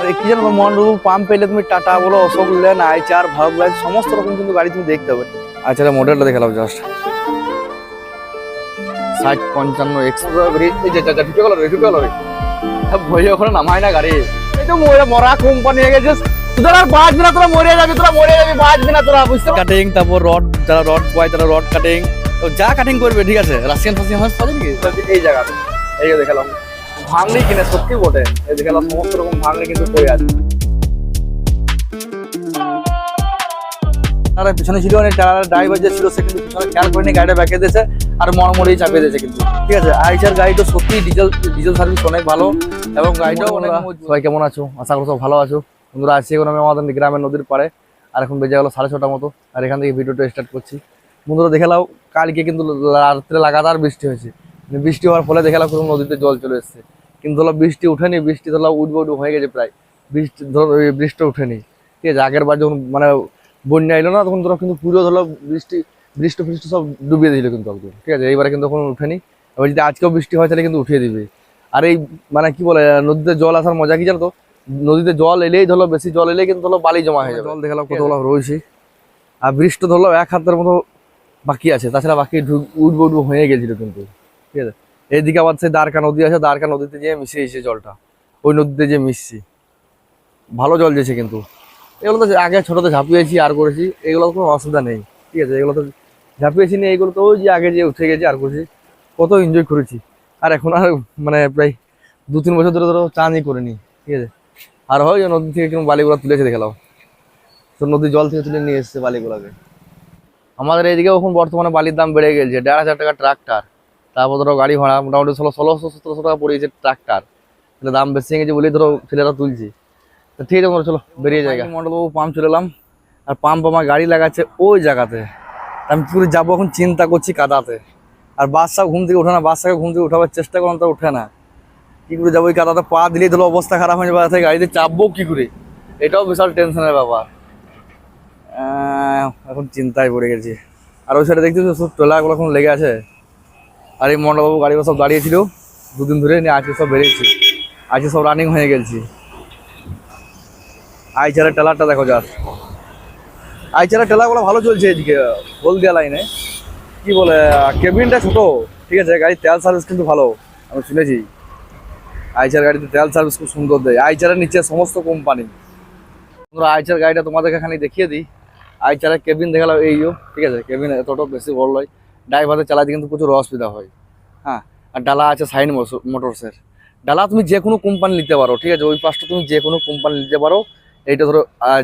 আর কি জানো মহানবাবু পাম্প পেলে তুমি টাটা বলো অশোক লেন আইচার ভারত লাইন সমস্ত রকম কিন্তু গাড়ি তুমি দেখতে পাবে। আচ্ছা মডেলটা দেখালাম জাস্ট ষাট পঞ্চান্ন এক্সপ্রো এই যে চাচা ঢুকে গেল রে ঢুকে গেল রে। ভয় ওখানে নামায় না গাড়ি। এই তো মরে মরা কোম্পানি হয়ে গেছে তোরা আর বাঁচবি না তোরা মরে যাবি তোরা মরে যাবি বাঁচবি না তোরা বুঝতে কাটিং তারপর রড যারা রড বয় তারা রড কাটিং যা কাটিং করবে ঠিক আছে? রাশিয়ান ফাসিয়ান হয় পাবে নাকি এই জায়গাতে এই দেখালাম ভাঙলি কিনে সত্যি বটে। এই সমস্ত রকম ভাঙলি কিন্তু পড়ে আছে। তারা পিছনে ছিল অনেক ড্রাইভার যে ছিল সে কিন্তু পিছনে খেয়াল করেনি গাড়িটা ব্যাকে দিয়েছে আর মরমরেই চাপিয়ে দিয়েছে কিন্তু। ঠিক আছে আইসার গাড়িটা সত্যি ডিজেল ডিজেল সার্ভিস অনেক ভালো এবং গাড়িটাও অনেক সবাই কেমন আছো? আশা করি সব ভালো আছো। বন্ধুরা আছি এখন আমি আমাদের গ্রামের নদীর পাড়ে আর এখন বেজে গেলো সাড়ে ছটা মতো আর এখান থেকে ভিডিওটা স্টার্ট করছি। বন্ধুরা দেখে নাও কালকে কিন্তু রাত্রে লাগাতার বৃষ্টি হয়েছে। বৃষ্টি হওয়ার ফলে দেখে নাও কোনো নদীতে জল চলে এসছে। কিন্তু ধরো বৃষ্টি উঠেনি বৃষ্টি ধরো উঠবে উঠবে হয়ে গেছে প্রায়। বৃষ্টি ধরো বৃষ্টি উঠেনি। ঠিক আছে আগের বার যখন মানে বন্যা এলো না তখন ধরো কিন্তু পুরো ধরো বৃষ্টি বৃষ্টি ফৃষ্টি সব ডুবিয়ে দিল কিন্তু একদম ঠিক আছে এইবারে কিন্তু এখন উঠেনি। এবার যদি আজকেও বৃষ্টি হয় তাহলে কিন্তু উঠিয়ে দিবে। আর এই মানে কি বলে নদীতে জল আসার মজা কি জানো তো? নদীতে জল এলেই ধরো বেশি জল এলেই কিন্তু ধরো বালি জমা হয়ে যাবে। জল দেখালাম কতগুলো রয়েছে। আর বৃষ্টি ধরলো এক হাতের মতো বাকি আছে তাছাড়া বাকি উঠবো উঠবো হয়ে গেছিল কিন্তু। ঠিক আছে এইদিকে আবার সেই দ্বারকা নদী আছে, দ্বারকা নদীতে যেয়ে মিশে এসে জলটা। ওই নদীতে যে মিশছি। ভালো জল যেছে কিন্তু। এগুলো তো আগে ছোটোতে ঝাঁপিয়েছি, আর করেছি। এগুলো কোনো অসুবিধা নেই, ঠিক আছে? এগুলো তো ঝাঁপিয়েছি নিয়ে এগুলো তো ওই যে আগে যে উঠে গেছি, আর করেছি। কত এনজয় করেছি। আর এখন আর মানে প্রায় দু তিন বছর ধরে ধরো চানই করিনি, ঠিক আছে? আর হয় নদী থেকে কীরকম বালিগুলো তুলেছে দেখালাম। তো নদীর জল থেকে তুলে নিয়ে এসছে বালিগুলোকে। আমাদের এইদিকে এখন বর্তমানে বালির দাম বেড়ে গেছে, দেড় হাজার টাকা ট্রাক্টার। তারপর ধরো গাড়ি ভাড়া মোটামুটি ষোলো ষোলোশো সতেরোশো টাকা পড়েছে ট্রাক্টার তাহলে দাম বেশি গেছে বলেই ধরো ছেলেরা তুলছি। তো ঠিক আছে চলো বেরিয়ে যাই মন্ডলবাবু পাম্প চলে এলাম, আর পাম্প আমার গাড়ি লাগাচ্ছে ওই জায়গাতে। আমি পুরো যাব এখন চিন্তা করছি কাদাতে। আর বাচ্চা ঘুম থেকে ওঠে না বাচ্চাকে ঘুম থেকে উঠাবার চেষ্টা করলাম তো ওঠে না। কী করে যাব ওই কাদাতে? পা দিলেই ধরো অবস্থা খারাপ হয়ে যাবে গাড়িতে চাপবো কী করে? এটাও বিশাল টেনশনের ব্যাপার। এখন চিন্তায় পড়ে গেছি। আর ওই সাইডে দেখতেছো সব টোলাগুলো এখন লেগে আছে? আর এই মন্ডলবাবু গাড়িগুলো সব দাঁড়িয়েছিল, দুদিন ধরে নিয়ে আজকে সব বেরিয়েছি। আজকে সব রানিং হয়ে গেছি। আইচারের টেলারটা দেখো যার আইচারের টেলারগুলো ভালো চলছে এদিকে, হলদিয়া লাইনে কি বলে কেবিনটা ছোট, ঠিক আছে, গাড়ির তেল সার্ভিস কিন্তু ভালো, আমি শুনেছি। আইচার গাড়িতে তেল সার্ভিস খুব সুন্দর দেয়। আইচারের নিচে সমস্ত কোম্পানি তোমরা আইচার গাড়িটা তোমাদেরকে খানি দেখিয়ে দিই। আইচারের কেবিন দেখালাম এইও ঠিক আছে কেবিন এতটা বেশি বড় নয়। ড্রাইভারদের চালাতে কিন্তু প্রচুর অসুবিধা হয়। হ্যাঁ। আর ডালা আছে সাইন মোটরসের। ডালা তুমি যে কোনো কোম্পানি নিতে পারো ঠিক আছে? ওই পাশটা তুমি যে কোনো কোম্পানি নিতে পারো এইটা ধরো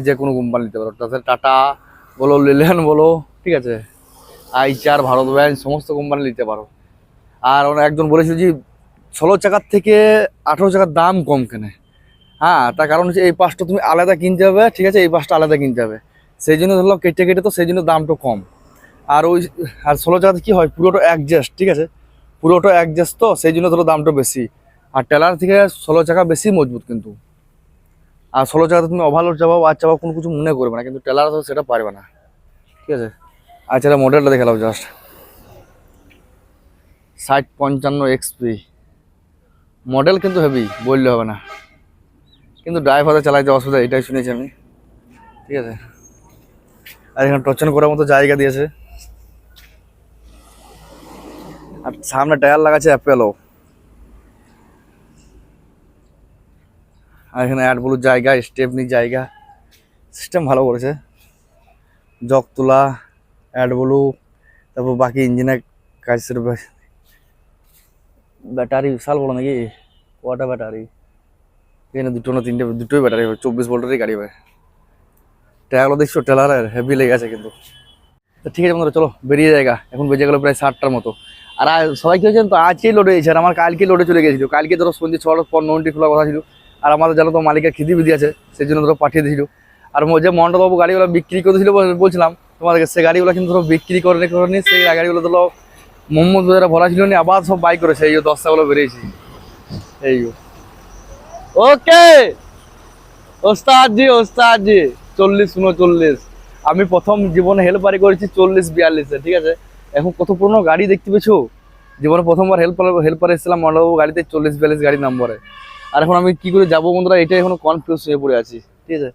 যে কোনো কোম্পানি নিতে পারো। তাছাড়া টাটা বলো লিলিয়ান বলো ঠিক আছে? আইচার ভারত ব্যাংক সমস্ত কোম্পানি নিতে পারো। আর একজন বলেছিল যে ষোলো চাকার থেকে আঠেরো চাকার দাম কম কেনে? হ্যাঁ তার কারণ হচ্ছে এই পাশটা তুমি আলাদা কিনতে হবে ঠিক আছে? এই পাশটা আলাদা কিনতে হবে। সেই জন্য ধরলাম কেটে কেটে তো সেই জন্য দামটা কম। আর ওই, আর ষোলো চাকাতে কী হয়? পুরোটা অ্যাডজাস্ট ঠিক আছে? পুরোটা অ্যাডজাস্ট তো, সেই জন্য ধরো দামটা বেশি। আর টেলার থেকে ষোলো চাকা বেশি মজবুত কিন্তু। আর ষোলো চাকাতে তুমি ওভারলোড চাপাও, আর চাপাও কোনো কিছু মনে করবে না, কিন্তু টেলার তো সেটা পারবে না। ঠিক আছে? আচ্ছা এটা মডেলটা দেখে নাও জাস্ট ষাট পঞ্চান্ন এক্সপি মডেল কিন্তু হেভি বললে হবে না। কিন্তু ড্রাইভারে চালাইতে অসুবিধা, এটাই শুনেছি আমি। ঠিক আছে? আর এখানে টর্চন করার মতো জায়গা দিয়েছে। আর সামনে টায়ার লাগাচ্ছে অ্যাপেলো আর এখানে অ্যাড ব্লুর জায়গা স্টেপনির জায়গা। সিস্টেম ভালো করেছে। জগ তোলা অ্যাড ব্লু তারপর বাকি ইঞ্জিনের কাজ ব্যাটারি বিশাল বড় নাকি? কটা ব্যাটারি এখানে দুটো না তিনটে, দুটোই ব্যাটারি হবে, চব্বিশ ভোল্টেরই গাড়ি হবে। টায়ারগুলো দেখছ? টেলারের হেভি লেগে আছে কিন্তু। ঠিক আছে বন্ধুরা, চলো, বেরিয়ে জায়গা এখন বেজে গেলো প্রায় ষাটটার মতো। আর সবাই কি হয়েছেন তো, আজকেই লোডে হয়েছে আর আমার কালকে লোডে চলে গেছিল। কালকে ধরো সন্ধ্যে ছটার পর নন্টি খোলা কথা ছিল। আর আমাদের জানো তো, মালিকের খিদি বিধি আছে সেই জন্য ধরো পাঠিয়ে দিয়েছিল। আর যে মন্ডলবাবু গাড়িগুলো বিক্রি করেছিল বল- বলছিলাম তোমাদেরকে, সে গাড়িগুলো কিন্তু ধরো বিক্রি করে করেনি সেই গাড়িগুলো ধরো মোহাম্মদ বাজারে ভরা ছিল নি, আবার সব বাইক করেছে। এই দশটাগুলো বেরিয়েছি। এই ওকে! ওস্তাদ জি ওস্তাদ জি চল্লিশ, উনচল্লিশ। আমি প্রথম জীবনে হেল্পারি করেছি চল্লিশ, বিয়াল্লিশে, ঠিক আছে? এখন কত পুরনো গাড়ি দেখতে পেছো জীবনে প্রথমবার হেল্পার হেল্পার এসেছিলাম, মন্ডলবাবু গাড়িতে চল্লিশ বিয়াল্লিশ গাড়ি নম্বরে আর এখন আমি কি করে যাব বন্ধুরা, এটাই এখন কনফিউজ হয়ে পড়ে আছি। ঠিক আছে?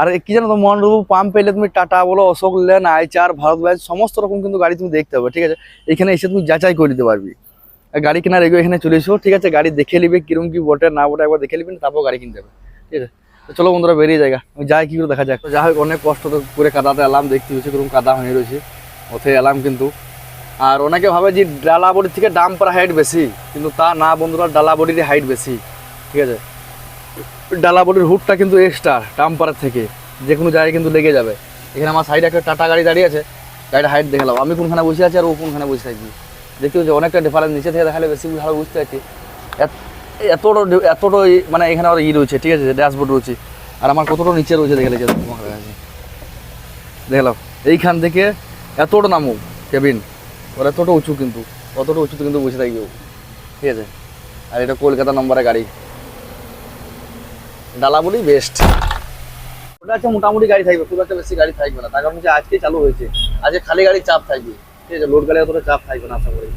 আর কি জানো তো মহানবাবু পাম্প পেলে তুমি টাটা বলো, অশোক লেন আইচার ভারত ব্যাস সমস্ত রকম কিন্তু গাড়ি তুমি দেখতে পাবে, ঠিক আছে? এখানে এসে তুমি যাচাই করে দিতে পারবি। গাড়ি কেনার এগো এখানে চলে এসো, ঠিক আছে? গাড়ি দেখে নিবে কিরম কি বটে, না বটে একবার দেখে নিবেন তারপর গাড়ি কিনতে হবে। ঠিক আছে? চলো বন্ধুরা, বেরিয়ে জায়গা যাই, কি করে দেখা যাক। যা হোক, অনেক কষ্ট করে কাদাতে এলাম, দেখতে হচ্ছে কীরকম কাদা হয়ে রয়েছে। ওতে এলাম কিন্তু। আর অনেকে ভাবে যে ডালা বডি থেকে ডাম্পার হাইট বেশি, কিন্তু তা না বন্ধুরা ডালা বডির হাইট বেশি, ঠিক আছে? ডালা বডির হুডটা কিন্তু এক্সট্রা ডাম্পারের থেকে। যে কোনো জায়গায় কিন্তু লেগে যাবে। এখানে আমার সাইডে একটা টাটা গাড়ি দাঁড়িয়ে আছে, গাড়িটা হাইট দেখালাম আমি কোনখানে বসে আছি আর ও কোনখানে বসে থাকি দেখতে হচ্ছে অনেকটা ডিফারেন্স নিচে থেকে দেখালে বেশি ভালো বুঝতে পারছি। এত- এতটা এতটা মানে এখানে আর ই রয়েছে, ঠিক আছে? ড্যাশবোর্ড রয়েছে। আর আমার কতটা নিচে রয়েছে দেখে লেগেছে দেখলাম এইখান থেকে এতটা নামুক কেবিন। ওর এতটা উঁচু কিন্তু, অতটা উঁচুতে কিন্তু বসে থাকি। ঠিক আছে? আর এটা কলকাতা নম্বরের গাড়ি। ডালাবুলি বেস্ট ওটা হচ্ছে মোটামুটি গাড়ি থাকবে, খুব একটা বেশি গাড়ি থাকবে না। তার কারণ হচ্ছে আজকে চালু হয়েছে। আজকে খালি গাড়ির চাপ থাকবে। ঠিক আছে? লোড গাড়ি অতটা চাপ থাকবে না, আশা করি।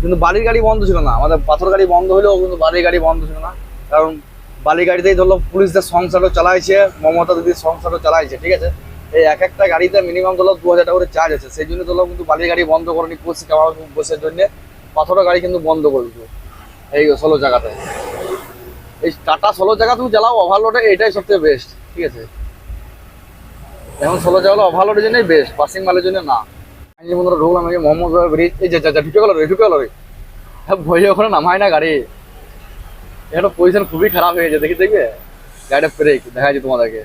কিন্তু বালির গাড়ি বন্ধ ছিল না। আমাদের পাথর গাড়ি বন্ধ হলেও কিন্তু বালির গাড়ি বন্ধ ছিল না। কারণ বালির গাড়িতেই ধরলো পুলিশদের সংসারও চালাইছে, মমতা দিদির সংসারও চালাইছে, ঠিক আছে? এই এক একটা গাড়িতে মিনিমাম ধরো দু হাজার টাকা করে চার্জ আছে। সেই জন্য ধরলো কিন্তু বালির গাড়ি বন্ধ করেনি পড়ছি কামার বসের জন্য পাথরের গাড়ি কিন্তু বন্ধ করে এই ষোলো জায়গাতে। এই টাটা ষোলো জায়গা তুমি চালাও ওভারলোডে এটাই সবথেকে বেস্ট ঠিক আছে? এখন ষোলো জায়গা ওভারলোডের জন্যই বেস্ট পাসিং মালের জন্য না। আমি ধরো ঢুকলাম এই মোহাম্মদ ব্রিজ এই যে, যা ঢুকে গেল রে, ঢুকে রে। ওখানে নামায় না গাড়ি। এটা পজিশন খুবই খারাপ হয়ে গেছে, দেখি, দেখবে? গাড়িটা ব্রেক দেখা যায় তোমাদেরকে।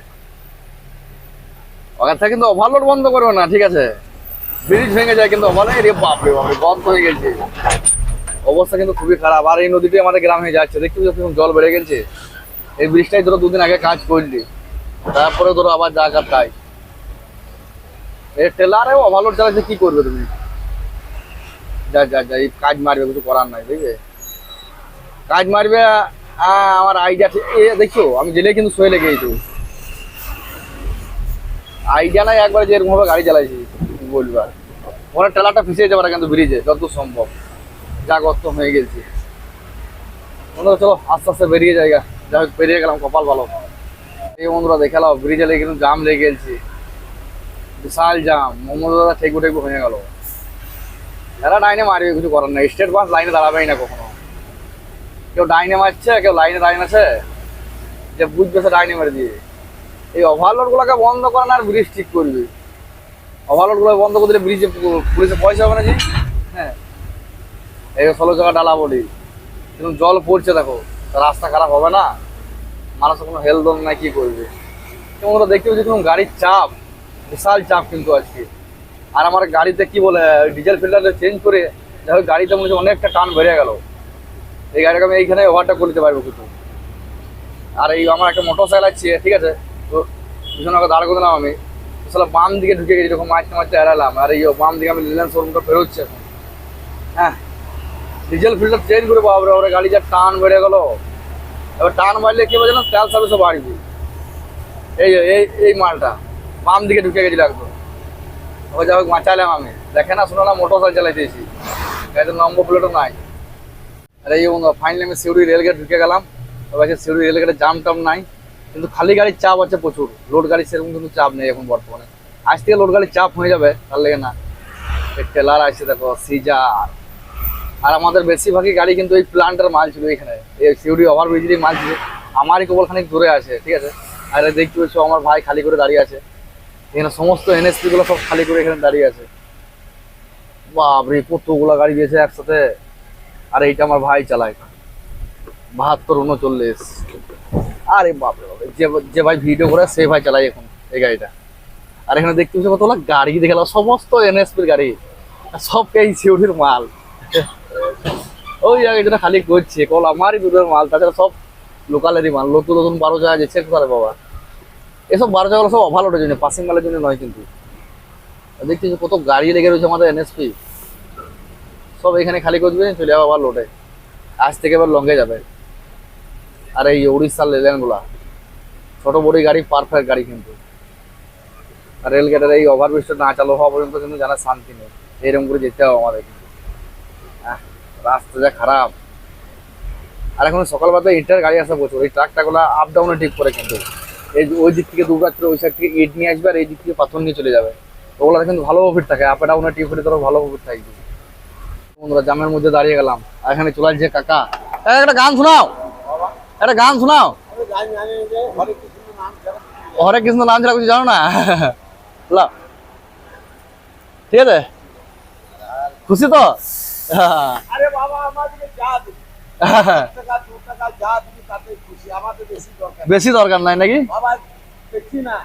ওখান কিন্তু ওভারলোড বন্ধ করবে না, ঠিক আছে? ব্রিজ ভেঙে যায় কিন্তু ওভারলোড রে বাপরে বাপরে বন্ধ হয়ে গেছে। অবস্থা কিন্তু খুবই খারাপ। আর এই নদীটি আমাদের গ্রামে যাচ্ছে, দেখতে যখন জল বেড়ে গেছে? এই ব্রিজটাই ধরো দুদিন আগে কাজ করলি, তারপরে ধরো আবার জায়গা তাই। এই টেলারে ওভারলোড চালাচ্ছে, কি করবে তুমি? যা যা যা, এই কাজ মারবে, কিছু করার নাই বুঝবে কাজ মারবে আমার আইডিয়া দেখছ, আমি জেলে কিন্তু শুয়ে লেগে গেছি আইডিয়া নাই একবার যে এরকম ভাবে গাড়ি চালাইছি কি বলব আর ওখানে টেলারটা ফিসে যাবে না কিন্তু ব্রিজে যত সম্ভব। যা গর্ত হয়ে গেছে। বন্ধুরা চলো আস্তে আস্তে বেরিয়ে জায়গা যাই হোক, বেরিয়ে গেলাম, কপাল ভালো। এই বন্ধুরা দেখালাম ব্রিজে লেগে কিন্তু জাম লেগে গেছে। বিশাল জাম মোহাম্মদ দাদা ঠেকবো ঠেকবো হয়ে গেল। এরা ডাইনে মারবে, কিছু করার নাই। স্টেট বাস লাইনে দাঁড়াবেই না কখনো। কেউ ডাইনে মারছে, কেউ লাইনে দাঁড়িয়ে আছে? যে বুঝবে সে ডাইনে মেরে দিয়ে। এই ওভারলোড গুলোকে বন্ধ করে না, আর ব্রিজ ঠিক করবে। ওভারলোডগুলো বন্ধ করে দিলে ব্রিজে পুলিশে পয়সা হবে না যে? হ্যাঁ। এই ষোলো টাকা ডালা বলি কিন্তু জল পড়ছে, দেখো। রাস্তা খারাপ হবে না? মানুষের কোনো হেলদোল নাই, কি করবে? এবং ওরা দেখতে পাচ্ছি কোনো গাড়ির চাপ, বিশাল চাপ কিন্তু আজকে। আর আমার গাড়িতে কি বলে ডিজেল ফিল্টারটা চেঞ্জ করে দেখো গাড়িতে মনে হচ্ছে অনেকটা টান বেড়ে গেল। এই গাড়িটাকে আমি এইখানে ওভারটা করে দিতে পারব কিন্তু। আর এই আমার একটা মোটর সাইকেল আছে, ঠিক আছে? তো পিছনে ওকে দাঁড় করে আমি। আসলে বাম দিকে ঢুকে গেছি যখন মারতে মারতে এড়ালাম, আর এই বাম দিকে আমি লিলেন শোরুমটা ফেরোচ্ছি এখন। হ্যাঁ ডিজেল ফিল্টার চেঞ্জ করে বাবরে ওরে গাড়ি যা টান বেড়ে গেল। এবার টান মারলে কি বলছে না তেল সার্ভিসও বাড়বে। এই এই এই মালটা, বাম দিকে ঢুকে গেছিল একদম। ওই যাই হোক, বাঁচালাম আমি। দেখে না শোনালাম মোটর সাইকেল চালাইতেছি। গাড়িতে নম্বর প্লেটও নাই। আর এই ফাইনালি আমি সিউড়ি রেলগেট ঢুকে গেলাম। এবার সিউড়ি রেলগেটে জাম টাম নাই। কিন্তু খালি গাড়ির চাপ আছে প্রচুর। লোড গাড়ি সেরকম কিন্তু চাপ নেই এখন বর্তমানে। আজ থেকে লোড গাড়ির চাপ হয়ে যাবে তার লেগে না। টেলার আছে দেখো সিজার আর আমাদের বেশিরভাগই গাড়ি কিন্তু এই প্লান্টের মাল ছিল এখানে। এই সিউড়ি ওভার ব্রিজেরই মাল ছিল। আমারই কেবল খানিক দূরে আছে, ঠিক আছে? আর দেখতে পাচ্ছ আমার ভাই খালি করে দাঁড়িয়ে আছে। এখানে সমস্ত এনএসপিগুলো সব খালি করে এখানে দাঁড়িয়ে আছে। বাপরে, কতগুলা গাড়ি গেছে একসাথে। আর এইটা আমার ভাই চালায়। বাহাত্তর, উনচল্লিশ। আরে বাপরে বাপরে, যে যে ভাই ভিডিও করে সে ভাই চালায় এখন এই গাড়িটা। আর এখানে দেখতে পাচ্ছি কতগুলো গাড়ি দেখে গেল সমস্ত এনএসপির গাড়ি। সব এই সিউড়ির মাল। ওই জায়গাটা খালি করছে, কল আমারই দুধের মাল, তাছাড়া সব লোকালেরই মাল। নতুন নতুন বারো জায়গা যেছে কোথায় বাবা। এসব বারো জায়গা সব ওভারলোডের জন্য পাসিং মালের জন্য নয় কিন্তু। দেখছি কত গাড়ি লেগে রয়েছে আমাদের এনএসপি সব এখানে খালি করবে, চলে যাবে আবার লোডে আজ থেকে এবার লঙ্গে যাবে। আর এই উড়িষ্যার লেলেনগুলা ছোট বড়ি গাড়ি পারফেক্ট গাড়ি কিন্তু। রেলগেটের এই ওভারব্রিজটা না চালু হওয়া পর্যন্ত কিন্তু জানা শান্তি নেই। এরকম করে যেতে হবে আমাদের কিন্তু। রাস্তা যা খারাপ। আর এখন সকালবেলা ইটের গাড়ি আসা প্রচুর। এই ট্রাকটাগুলো আপ ডাউনে ঠিক করে কিন্তু। এই ওই দিক থেকে দুর্গাপুর ওই সাইড থেকে ইট নিয়ে আসবে আর এই দিক থেকে পাথর নিয়ে চলে যাবে। ওগুলো কিন্তু ভালো প্রফিট থাকে। আপ ডাউনে টিপ করে ধরো ভালো প্রফিট থাকবে বন্ধুরা, জামের মধ্যে দাঁড়িয়ে গেলাম। আর এখানে চলে আসছে কাকা, একটা গান শোনাও। একটা গান শোনাও। হরে কৃষ্ণ নাম ছাড়া কিছু জানো না। ঠিক আছে? খুশি তো? আরে বাবা যা বেশি দরকার। নেই। নাকি? বাবা না।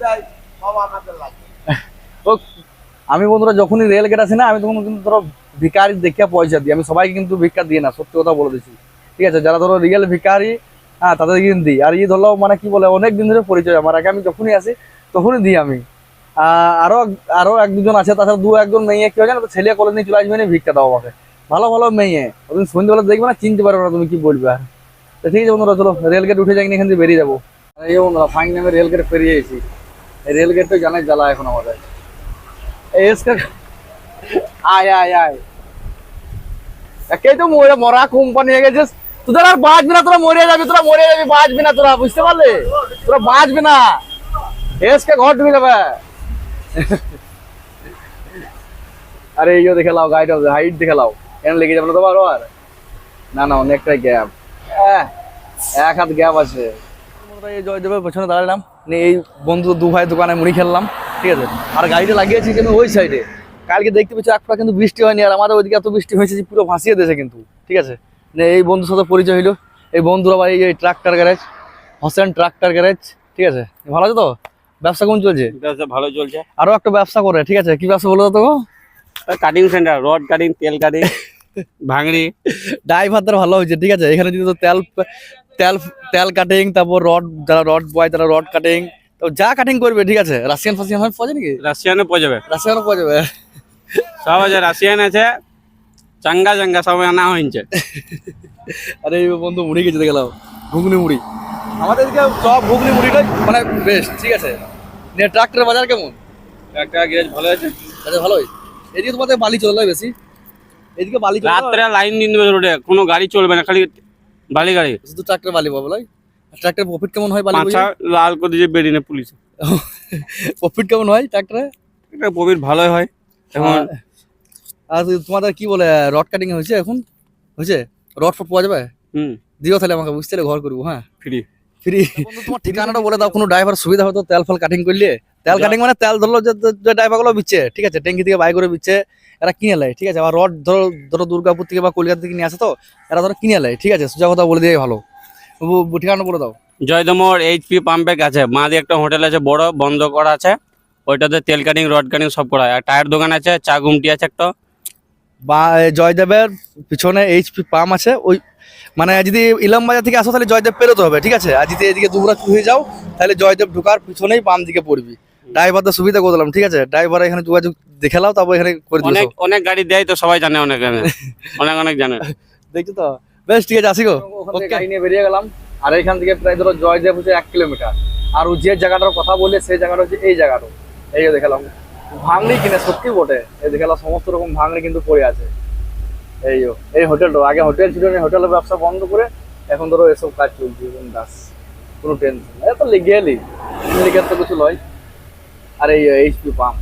দেয় ও আমি বন্ধুরা যখনই রেল গেট আসি না আমি তখন কিন্তু ধরো ভিকারি দেখে পয়সা দিই। আমি সবাইকে কিন্তু ভিক্ষা দিই না সত্যি কথা বলে দিচ্ছি। ঠিক আছে? যারা ধরো রিয়েল ভিকারি হ্যাঁ তাদের কিন্তু দিই। আর ই ধরো মানে কি বলে অনেক দিন ধরে পরিচয়। আমার আগে আমি যখনই আসি, তখনই দিই আমি। আরও আরও এক দুজন আছে, তাছাড়া দু একজন মেয়ে, কি হয় ছেলে কলেজ নিয়ে চলে আসবে না ভিক্ষা দাও আমাকে ভালো ভালো মেয়ে। ওদিন সন্ধ্যেবেলা দেখবে না, চিনতে পারবে না তুমি কি বলবে আর। ঠিক আছে বন্ধুরা, চলো রেল গেট উঠে যাই, এখান থেকে বেরিয়ে যাব। এই বন্ধুরা ফাইন নামে রেল গেট পেরিয়ে এসেছি। এই রেল গেট তো জানাই জ্বালা এখন আমাদের। আয় আয় আয়। একেই তো মরা কোম্পানি হয়ে গেছিস। তোদের আর বাঁচবি না, তোরা মরে যাবি, তোরা মরে যাবি, বাঁচবি না তোরা, বুঝতে পারলি? তোরা বাঁচবি না। এসকে ঘর ঢুকে যাবে। আরে এই দেখে লাও, গাড়িটা হাইট দেখে লাও। কেন লেগে যাবে না তো বারো আর না না, অনেকটাই গ্যাপ এক হাত গ্যাপ আছে। এই জয়দেবের পেছনে দাঁড়ালাম এই বন্ধু দু ভাই দোকানে মুড়ি খেললাম, ঠিক আছে? আর গাড়িটা লাগিয়েছি কিন্তু ওই সাইডে কালকে দেখতে পেয়েছি, এক কিন্তু বৃষ্টি হয়নি, আর আমাদের ওইদিকে এত বৃষ্টি হয়েছে পুরো ভাসিয়ে দিয়েছে কিন্তু, ঠিক আছে? এই বন্ধুর সাথে পরিচয় হইল। এই বন্ধুরা ভাই এই tractor garage Hossain tractor garage ঠিক আছে? ভালো আছে তো? ব্যবসা কেমন চলছে? ব্যবসা ভালো চলছে। আরও একটা ব্যবসা করে ঠিক আছে? কি ব্যবসা বলো তো কাটিং সেন্টার রড কাটিং তেল কাটিং ভাঙড়ি। ড্রাইভারদের ভালো হয়েছে ঠিক আছে? এখানে যদি তো তেল তেল তেল কাটিং তারপর রড যারা রড বয় তারা রড কাটিং তো যা কাটিং করবে ঠিক আছে? রাশিয়ান ফাশিয়ান পাওয়া যায় নাকি? রাশিয়ানে পৌঁছে যাবে। রাশিয়ানও পাওয়া যাবে। সব আছে রাশিয়ান আছে। চাঙ্গা চাঙ্গা সব আনা হয়েছে আরে এই বন্ধু মুড়ি গেছে দেখলাম ঘুগনি মুড়ি। আমাদের এদিকে সব ঘুগনি মুড়িটাই মানে বেস্ট ঠিক আছে। নিয়ে ট্রাক্টরের বাজার কেমন? একটা গ্যারেজ ভালো আছে। বাজার ভালোই। এদিকে তোমাদের বালি চলে বেশি? এদিকে বালি রাত্রে লাইন দিন দেবে রোডে কোনো গাড়ি চলবে না খালি বালি গাড়ি। শুধু ট্রাক্টর বালি পাবো লাই? ট্রাক্টর প্রফিট কেমন হয় বালি পাঁচা লাল করে দিয়ে বেরিয়ে নেয় পুলিশ। প্রফিট কেমন হয় ট্রাক্টরে? প্রফিট ভালোই হয়। এখন আর তোমাদের কি বলে রড কাটিং হয়েছে এখন? হয়েছে? রড ফট পাওয়া যাবে? হুম। দিও তাহলে আমাকে বুঝতে ঘর করব হ্যাঁ? ফ্রি ফ্রি তোমার ঠিকানাটা বলে দাও কোনো ড্রাইভার সুবিধা হতো তেল ফল কাটিং করলে। তেল কাটিং মানে তেল ধরলো যে যে ড্রাইভারগুলো বিচ্ছে ঠিক আছে? ট্যাঙ্কি থেকে বাই করে বিচ্ছে এরা কিনে নেয় ঠিক আছে? আবার রড ধরো ধরো দুর্গাপুর থেকে বা কলকাতা থেকে নিয়ে আসে তো এরা ধরো কিনে নেয় ঠিক আছে? সোজা কথা বলে দিয়ে ভালো। ঠিকানা বলে দাও। জয়দমোর এইচপি পাম্পের কাছে মাঝে একটা হোটেল আছে বড় বন্ধ করা আছে। ওইটাতে তেল কাটিং রড কাটিং সব করা হয়। আর টায়ার দোকান আছে চা গুমটি আছে একটা। বা জয়দেবের পিছনে এইচপি পাম্প আছে ওই মানে যদি ইলাম বাজার থেকে আসো তাহলে জয়দেব পেরোতে হবে ঠিক আছে? আর যদি এদিকে দুবরাজ হয়ে যাও তাহলে জয়দেব ঢোকার পিছনেই বাম দিকে পড়বি। ড্রাইভারদের সুবিধা করে দিলাম ঠিক আছে? ড্রাইভার এখানে যোগাযোগ দেখে নাও তারপর এখানে করে দিও অনেক অনেক গাড়ি দেয় তো সবাই জানে অনেক জানে। অনেক অনেক জানে। দেখছ তো? বেশ ঠিক আছে আসি গো। গাড়ি নিয়ে বেরিয়ে গেলাম আর এখান থেকে প্রায় ধরো জয়দেব হচ্ছে এক কিলোমিটার। আর ও যে জায়গাটার কথা বললে সেই জায়গাটা হচ্ছে এই জায়গাটা। এই দেখালাম ভাঙড়ি কিনে, সত্যি বটে। এই দেখালাম সমস্ত রকম ভাঙড়ি কিন্তু পড়ে আছে। এই এই হোটেলটা, আগে হোটেল ছিল না হোটেলের ব্যবসা বন্ধ করে এখন ধরো এসব কাজ চলছে দাস কোনো টেনশন এত লিগেলি লিখে তো কিছু লয়। আর এই এইচপি পাম্প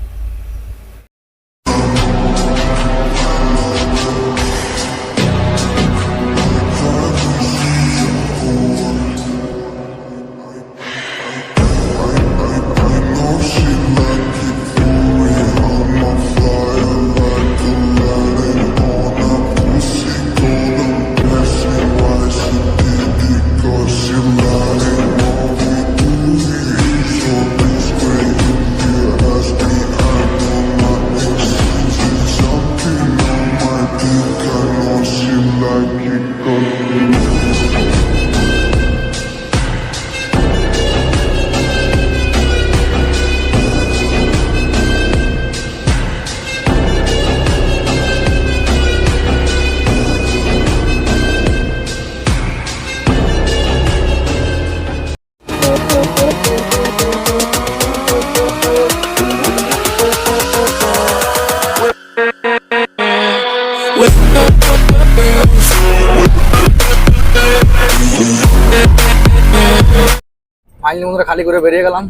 ফাইনালি বন্ধুরা খালি করে বেরিয়ে গেলাম।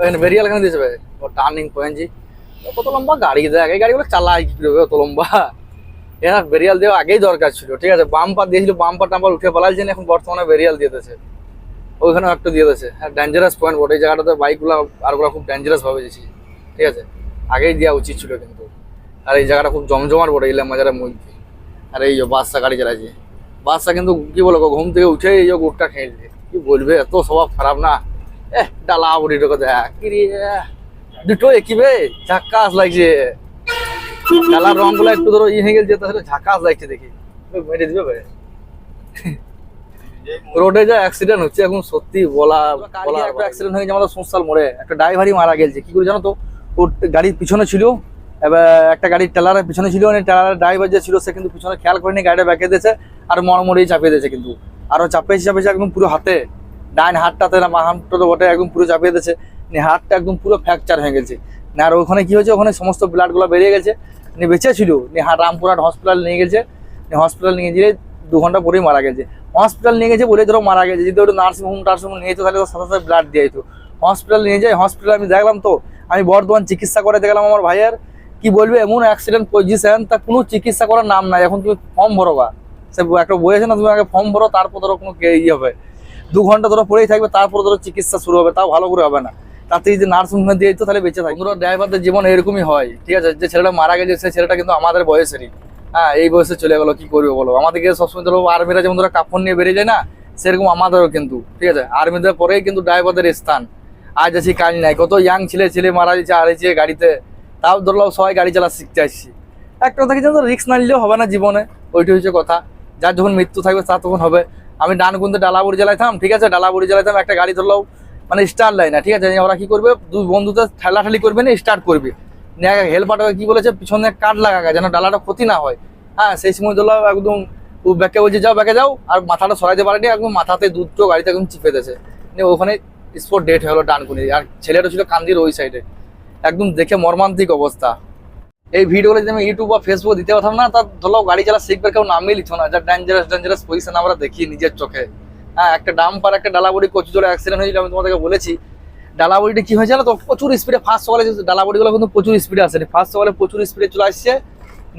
এখানে বেরিয়ে এখানে দিয়েছে ভাই? টার্নিং পয়েন্ট কত লম্বা গাড়ি দেয় এই গাড়িগুলো চালাই কি করে অত লম্বা? এরা বেরিয়াল দেওয়া আগেই দরকার ছিল, ঠিক আছে? বাম্পার দিয়েছিল বাম্পার টাম্পার উঠে পালাইছে এখন বর্তমানে বেরিয়াল দিয়ে দিয়েছে। ওইখানেও একটা দিয়ে দিয়েছে। হ্যাঁ ডেঞ্জারাস পয়েন্ট বটে এই জায়গাটাতে বাইকগুলো আরগুলো খুব ডেঞ্জারাস ভাবে দিয়েছি, ঠিক আছে? আগেই দেওয়া উচিত ছিল কিন্তু। আর এই জায়গাটা খুব জমজমার বটে, ইলাম বাজারের মধ্যে। আর এই বাসটা গাড়ি চালাচ্ছে বাসটা কিন্তু কি বলো ঘুম থেকে উঠে এই যে গুড়টা খেয়েছে কি বলবে? এত স্বভাব খারাপ না। এ ডালা বুড়ি ঢোকে দেখ কি রে দুটো একই বে ঝাক্কাস লাগছে। কালার রংগুলো একটু ধরো ই হয়ে গেছে তাহলে ঝাক্কাস লাগছে দেখি। মেরে দিবে ভাই রোডে যা অ্যাক্সিডেন্ট হচ্ছে এখন সত্যি বলা বলা একটা অ্যাক্সিডেন্ট হয়ে গেছে আমাদের সংসার মোড়ে। একটা ড্রাইভারই মারা গেছে কি করে জানো তো? ওর গাড়ির পিছনে ছিল এবার একটা গাড়ির টেলারের পিছনে ছিল মানে টেলারের ড্রাইভার যে ছিল সে কিন্তু পিছনে খেয়াল করেনি গাড়িটা ব্যাকে দিয়েছে আর মরমরেই চাপিয়ে দিয়েছে কিন্তু। আরও চাপিয়েছে চাপিয়েছে একদম পুরো হাতে। ডাইন হাতটাতে না হাতটা তো বটে, একদম পুরো চাপিয়ে দিয়েছে। নিয়ে হাতটা একদম পুরো ফ্র্যাকচার হয়ে গেছে। না আর ওখানে কি হয়েছে, ওখানে সমস্ত ব্লাডগুলো বেরিয়ে গেছে। নিয়ে বেঁচে ছিল। হাট রামপুরহাট হসপিটাল নিয়ে গেছে। হসপিটাল নিয়ে গিয়ে দু ঘণ্টা পরেই মারা গেছে। হসপিটাল নিয়ে গেছে বলে ধরো মারা গেছে। যদি ওটা নার্সিং হোম টার্সিং নিয়ে যেত, তাহলে সাথে সাথে ব্লাড দিয়ে যেত। হসপিটাল নিয়ে যাই হসপিটাল আমি দেখলাম তো। আমি বর্ধমান চিকিৎসা করে দেখলাম আমার ভাইয়ের। কি বলবে, এমন অ্যাক্সিডেন্ট পজিশন তা কোনো চিকিৎসা করার নাম নাই। এখন তুমি ফর্ম ভরো বা সে একটা বই আছে না, তুমি আগে ফর্ম ভরো, তারপর ধরো কোনো কে- ই হবে। দু ঘণ্টা ধরো পড়েই থাকবে, তারপর ধরো চিকিৎসা শুরু হবে, তাও ভালো করে হবে না। তাতে যদি নার্সিং দিয়ে দিত, তাহলে বেঁচে থাকবে ধরো ড্রাইভারদের জীবন এরকমই হয়, ঠিক আছে? যে ছেলেটা মারা গেছে, সে ছেলেটা কিন্তু আমাদের বয়সেরই। হ্যাঁ এই বয়সে চলে গেলো, কি করবে বলো? আমাদেরকে সবসময় ধরো, আর্মিরা যেমন ধরো কাপড় নিয়ে বেরিয়ে যায় না, সেরকম আমাদেরও কিন্তু, ঠিক আছে? আর্মিদের পরেই কিন্তু ড্রাইভারদের স্থান। আজ আছি কাজ নাই। কত ইয়াং ছেলে ছেলে মারা যাচ্ছে যে গাড়িতে, তাও ধরলাম সবাই গাড়ি চালা শিখতে আসছি। একটা কথা কি জানো রিক্স না নিলেও হবে না জীবনে ওইটা হচ্ছে কথা। যার যখন মৃত্যু থাকবে তার তখন হবে। আমি ডানকুন্দে ডালাবুড়ি জ্বালাইতাম ঠিক আছে? ডালাবুড়ি জ্বালাইতাম একটা গাড়ি ধরলাম মানে স্টার্ট লাইন না ঠিক আছে? ওরা কি করবে? দুই বন্ধুতে ঠেলাঠালি করবে না স্টার্ট করবে। হেল্পারটা কি বলেছে? পিছনে কাঠ লাগা যেন ডালাটা ক্ষতি না হয়। হ্যাঁ সেই সময় ধরলাম একদম, ও ব্যাকে বলছে, যাও ব্যাকে যাও। আর মাথাটা সরাইতে পারেনি, একদম মাথাতে দুটো গাড়িতে একদম চিপে দিয়েছে। ওখানে স্পট ডেট হলো ডানকুনি। আর ছেলেটা ছিল কান্দির ওই সাইডে একদম দেখে মর্মান্তিক অবস্থা। এই ভিডিওগুলো যদি আমি ইউটিউব বা ফেসবুক দিতে পারতাম না তার ধরো গাড়ি চালা শিখবে, কেউ নামই লিখতো না। যা ডেঞ্জারাস ডেঞ্জারাস পজিশন আমরা দেখি নিজের চোখে। হ্যাঁ একটা ডাম্পার একটা ডালাবড়ি কচু জোরে অ্যাক্সিডেন্ট হয়েছিল, আমি তোমাদেরকে বলেছি। ডালাবড়িটা কি হয়েছে তো? প্রচুর স্পিডে ফার্স্ট সকালে ডালাবড়িগুলো কিন্তু প্রচুর স্পিডে আসে ফার্স্ট সকালে প্রচুর স্পিডে চলে আসছে।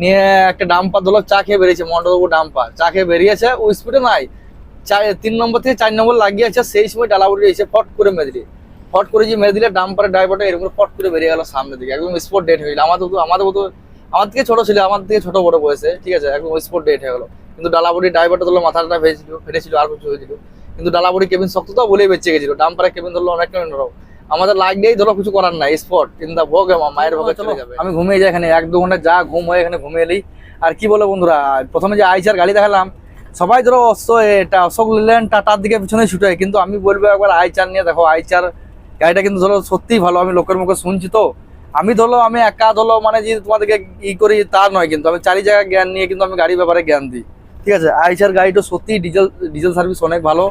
নিয়ে একটা ডাম্পার ধরো, চা খেয়ে বেরিয়েছে মন্ডলবাবু ডাম্পার চা খেয়ে বেরিয়েছে, ওই স্পিডে নাই। চার, তিন নম্বর থেকে চার নম্বর লাগিয়েছে সেই সময় ডালাবড়ি এসে ফট করে মেরে ফট করে যে মেরে দিলে ডাম্পারের ড্রাইভারটা এরকম ফট করে বেরিয়ে গেল সামনের দিকে। একদম স্পট ডেট হয়ে গেল। আমাদের তো আমাদের তো আমার থেকে ছোট ছিল আমার থেকে ছোট বড় বয়সে, ঠিক আছে? একদম স্পট ডেট হয়ে গেলো। কিন্তু ডালাবড়ি ড্রাইভারটা ধরলো, মাথাটা ফেটেছিল ফেটেছিল আর কিছু হয়েছিল। কিন্তু ডালাবড়ি কেবিন শক্ত তো বলেই বেঁচে গেছিল। ডাম্পারের কেবিন ধরলো অনেকটা নরম। আমাদের লাগলেই ধরো কিছু করার নাই স্পট কিন্তু ভোগ আমার মায়ের ভোগে চলে যাবে। আমি ঘুমিয়ে যাই এখানে, এক দু ঘণ্টা যা ঘুম হয় এখানে ঘুমিয়ে এলি। আর কি বলো বন্ধুরা, প্রথমে যে আইচার গাড়ি দেখালাম, সবাই ধরো অশোক লেল্যান্ড, টাটার দিকে পিছনে ছুটে। কিন্তু আমি বলব একবার আইচার নিয়ে দেখো, আইচার গাড়িটা কিন্তু ধরো সত্যিই ভালো, আমি লোকের মুখে শুনছি তো। আমি ধরো, আমি একা ধরো মানে যে তোমাদেরকে ই করি তা নয় কিন্তু। আমি চারি জায়গায় জ্ঞান নিয়ে কিন্তু আমি গাড়ির ব্যাপারে জ্ঞান দিই। ঠিক আছে? আইচার গাড়িটা সত্যি ডিজেল ডিজেল সার্ভিস অনেক ভালো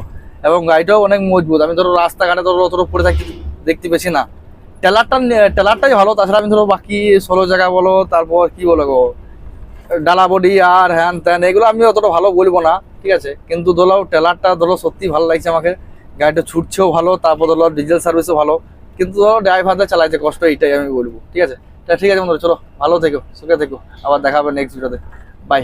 এবং গাড়িটাও অনেক মজবুত। আমি ধরো রাস্তাঘাটে ধরো, অতটা পড়ে থাকি দেখতে পেছি না। টেলারটা টেলারটাই ভালো। তাছাড়া আমি ধরো বাকি ষোলো জায়গা বলো, তারপর কি বলো গো? ডালা বডি আর হ্যান ত্যান, এগুলো আমি অতটা ভালো বলব না। ঠিক আছে? কিন্তু ধরো টেলারটা ধরো সত্যি ভালো লাগছে আমাকে। গাড়িটা ছুটছেও ভালো, তারপর ধরো ডিজেল সার্ভিসও ভালো। কিন্তু ধরো ড্রাইভারদের চালাইছে কষ্ট, এইটাই আমি বলব, ঠিক আছে? ঠিক আছে চলো, ভালো থেকো, সুখে থেকো। আবার দেখা হবে নেক্সট ভিডিওতে বাই